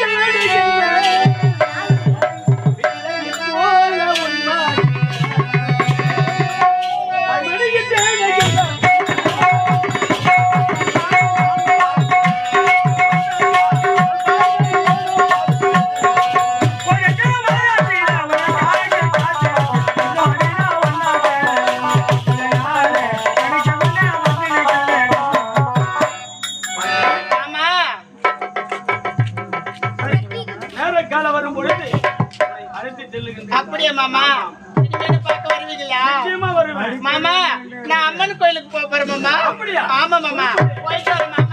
Saturday. மாமா. பார்க்க வருவீங்களா நிச்சயமா வருவேன். மாமா நான் அம்மன் கோயிலுக்கு போக போறேன் மாமா. அப்படியா? ஆமா மாமா. போயிட்டு வரேன் மாமா.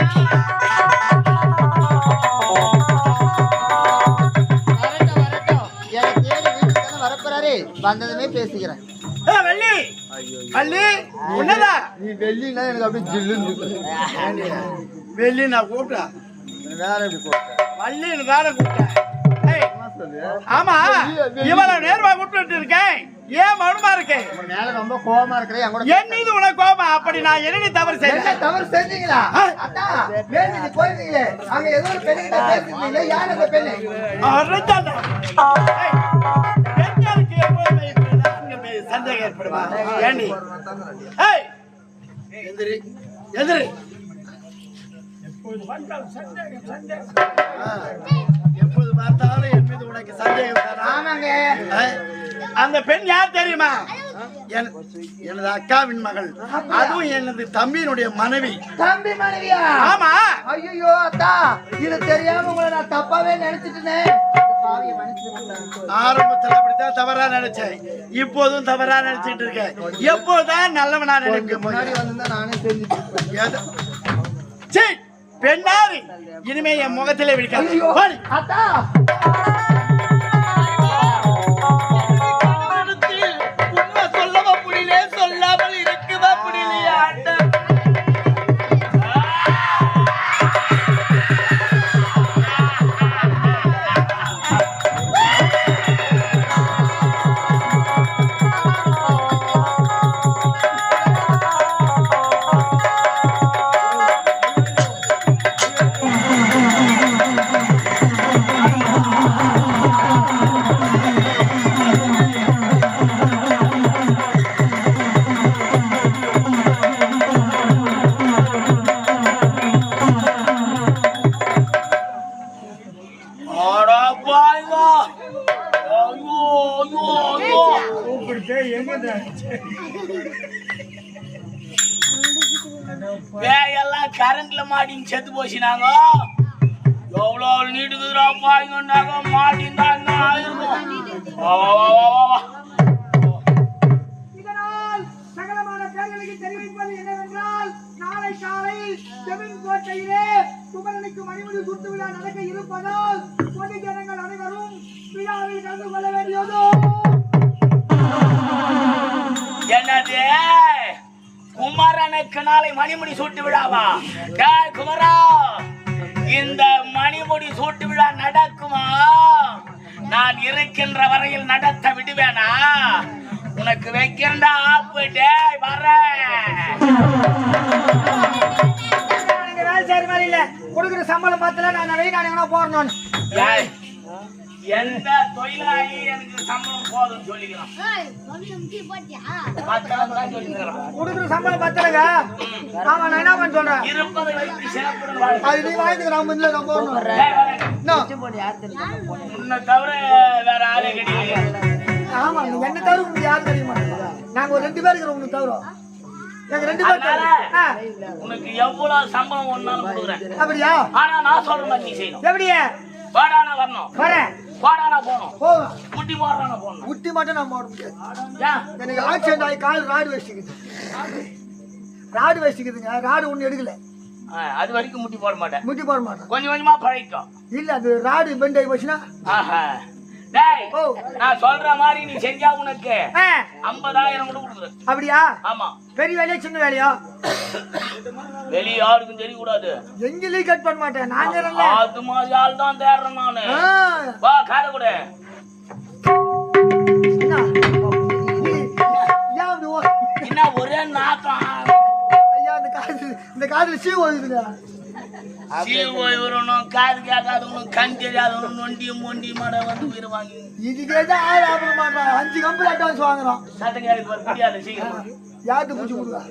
வந்ததுமே பேசிக்கிறேன். வள்ளி. வள்ளி உன்னதா? நீ வெள்ளினா எனக்கு அப்படியே ஜில்லுன்னு வெள்ளி நான் கூப்பிட்டேன். வேற எப்படி வள்ளின்னு தானே கூப்பிட்டேன். ஏய், ஆமா. இவ்வளவு நேரமா கூப்பிட்டு இருக்கேன் ஏன் மௌனமா இருக்கேன்? உன் மேல ரொம்ப கோவமா இருக்கிறேன் என் மீது உனக்கு கோபம். அப்படி நான் என்ன தவறு செய்தேன்? தவறு செஞ்சீங்களா? போயிருந்தீங்களே. அங்க ஏதோ ஒரு யார் அந்த பெண்ணு? பெண்களுக்கு எப்போதுமே இப்படிதான் அங்க சந்தேகம் ஏற்படுமா ஏண்டி? ஏய் எதிரி ஆ, எப்போது பார்த்தாலும் என் மீது உனக்கு சந்தேகம்? ஆமாங்க. அந்த பெண் யார் தெரியுமா? என்- எனது அக்காவின் மகள். அதுவும் எனது தம்பியினுடைய மனைவி. தம்பி மனைவியா? ஆமா. ஐயோ அத்தா இது தெரியாம உங்களை நான் தப்பாவே நினைச்சிட்டேன். ஆரம்பத்துல அப்படித்தான் தவறா நினைச்சேன். இப்போதும் தவறா நினைச்சிட்டு இருக்கேன். எப்போதான் நல்லவனா நினைக்க நானே தெரிஞ்சுட்டு எது? பெண்ணாரி இனிமே என் முகத்திலே விழிக்காது வேலையெல்லாம் கரண்ட்ல மாட்டின்னு செத்து போச்சுனாங்க. எவ்வளோ நீட்டுக்குதுரா பாய்ங்கன்னாங்க மாட்டின் தான் என்ன ஆயிருக்கும் இதனால் சகலமான பேர்களுக்கு தெரிவிப்பது என்னவென்றால் நாளை காலை செவின் கோட்டையிலே குமரனுக்கு மணிமுடி சுட்டு விழா நடக்க இருப்பதால் பொது ஜனங்கள் அனைவரும் விழாவில் கலந்து கொள்ள வேண்டியதோ குமரனுக்கு நாளை மணிமுடி சூட்டு விழாவா? குமரா இந்த மணிமுடி சூட்டு விழா நடக்குமா? நான் இருக்கின்ற வரையில் நடத்த விடுவேனா? உனக்கு வைக்கிறண்டா ஆப்பு. எனக்கு வேலை செய்யற மாதிரி இல்ல கொடுக்குற சம்பளம் பார்த்தல நான் வெளிநாடு போறணும் எந்த தொழிலாளி எனக்கு சம்பளம் போதும் சொல்லிக்கிறான். கொடுக்குற சம்பளம் பத்தலங்க ஆமா நான் என்ன பண்ண சொல்றேன். அது நீ வாங்கிட்டு நம்ம இல்ல. என்ன? உன்னை தவிர வேற ஆளே கிடையாது. ஆமா நீ என்ன தவிர உங்களுக்கு யாரும் தெரிய மாட்டேங்குது நாங்க ஒரு ரெண்டு பேர் இருக்கிறோம் உனக்கு தவிர. எங்க ரெண்டு பேர் அதனால ஆ, உனக்கு எவ்வளவு சம்பளம் ஒன்னாலும் கொடுக்குறேன். அப்படியா? ஆனா நான் சொல்ற மாதிரி நீ செய்யணும். எப்படியே? வரணும். வரேன். வாடானா போகணும். போவேன் முட்டி போடுறானா போகணும். முட்டி மட்டும் நான் போட முடியாது. எனக்கு ஆக்சிடென்ட் ஆகி கால் ராடு வச்சுக்குது ராடு? வச்சுக்குதுங்க ராடு ஒண்ணு எடுக்கல. அது வரைக்கும் முட்டி போட மாட்டேன். முட்டி போட மாட்டேன். கொஞ்சம் கொஞ்சமா பழகிக்கும் இல்ல அது ராடு பெண்ட் ஆகி போச்சுன்னா. நான் சொல்ற மாதிரி நீ செஞ்சா உனக்கு ஐம்பதாயிரம் கூட கொடுக்குறேன் அப்படியா? ஆமா. பெரிய வேலையா சின்ன வேலையா? வெளிய யாருக்கும் தெரியக்கூடாது. எங்கேயும் கட் பண்ண மாட்டேன். நான். அது மாதிரி ஆள் தான் தேடுறேன் நானு. வா கார கூட. என்ன? ஒரே நாத்தம்? ஐயா இந்த காது இந்த காதுல சீ ஓடுதுங்க சீவோய் வரணும் காது கேட்காதவனும் கண் தெரியாதவனும் நொண்டியும் மொண்டியும் மாட வந்து உயிர் வாங்கி. இதுக்கே தான் மாட்டான் அஞ்சு கம்பெனி அட்வான்ஸ் வாங்குறோம் வர முடியாது சீக்கிரம். யாருக்கு பூச்சி கொடுக்கா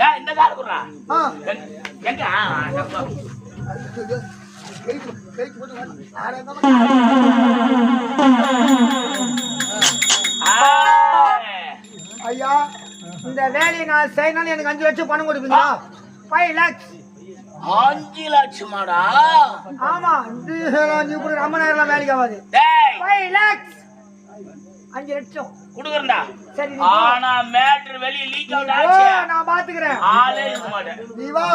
டேய் இந்த கார் குடுறா. எங்க-. ஆறே. ஐயா இந்த வேலையை நான் செய்யணும்னு எனக்கு அஞ்சு லட்சம் பணம் கொடுப்பீங்களா? ஃபைவ் லேக்ஸ் அஞ்சு லட்சமாடா ஆமா கூட ரொம்ப நேரம் வேலைக்கு ஆகாது. டேய். ஃபைவ் லேக்ஸ் அஞ்சு லட்சம். குடுக்குறேன்டா. சரி. ஆனா மேட்ரு வெளிய லீக் அவுட் ஆச்சு. நான் பாத்துக்கிறேன். ஆளே இருக்க மாட்டேன். நீ வா.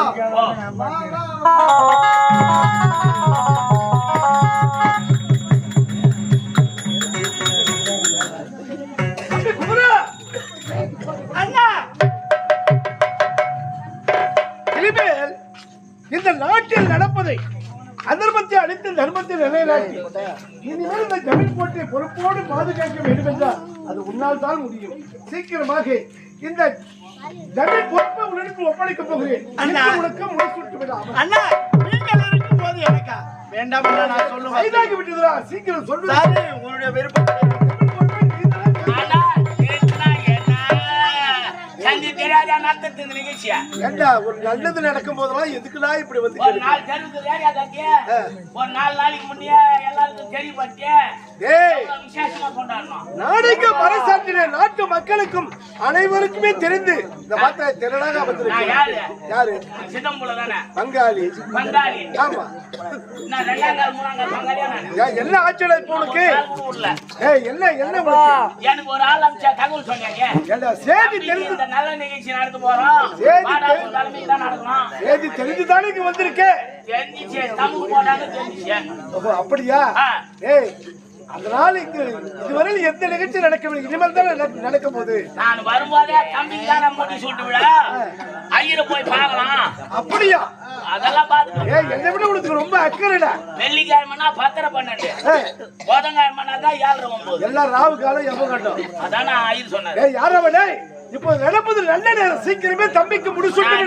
நிலைநாட்டி இனிமேல் இந்த ஜமீன் போட்டி பொறுப்போடு பாதுகாக்க வேண்டும் என்றால் அது உன்னால் தான் முடியும். சீக்கிரமாக இந்த ஜமீன் பொறுப்பை உன்னிடத்தில் ஒப்படைக்கப் போகிறேன். உனக்கு முடிச்சுட்டு விடாமல் அண்ணா நீங்கள் இருக்கும் போது எனக்கா? வேண்டாம் நான் சொல்லுவேன். சீக்கிரம் சொல்லு உங்களுடைய விருப்பத்தை ஏண்டா ஒரு நல்லது நடக்கும் போதெல்லாம் எதுக்குடா இப்படி வந்து ஒரு நாள் தட்டி ஒரு நாலு நாளைக்கு முன்னே எல்லாருக்கும் தெரியப்பட்டு விசேஷமா கொண்டாடணும் நாடுக்கு நாட்டு மக்களுக்கும் அனைவருக்குமே தெரிந்து. இந்த வார்த்தை திரளாக நான் வந்திருக்கிறேன் யாரு? யாரு? சிதம்புல தானே பங்காளி. பங்காளி. ஆமா. என்ன ஆட்சியில இப்போ உனக்கு? ஏய் என்ன என்ன எனக்கு ஒரு ஆள் அமிச்சா தகவல் சொன்னாங்க. ஏண்டா சேதி தம்பி, தெரிந்து இந்த நல்ல நிகழ்ச்சி நடத்த போறோம். தலைமையில் தான் நடக்கணும் சேதி தெரிஞ்சுதானே இங்க வந்திருக்கே? தெரிஞ்சிச்சு தமிழ் போடாங்க தெரிஞ்சிச்சு. ஓஹோ அப்படியா. ஏய் அதனால இதுவரையில் எந்த நிகழ்ச்சி நடக்கவில்லை. இனிமேல் தான் நடக்க- போகுது நான் வரும்போதே தம்பிக்கு தான் நான் முடி சுட்டு விட. ஐயரை போய் பார்க்கலாம். அப்படியா? அதெல்லாம் ஏய் என்னை விட உனக்கு ரொம்ப அக்கறைடா. வெள்ளிக்கிழமைனா பத்தரை பன்னெண்டு. புதன்கிழமைனா தான் ஏழரை ஒன்பது. எல்லாம் ராவு காலம் எவ்வளோ கட்டும் அதான் நான் ஐயர் சொன்னாரு ஏய் டேய் இப்போ நடப்பது நல்ல நேரம். சீக்கிரமே தம்பிக்கு முடிச்சுட்டு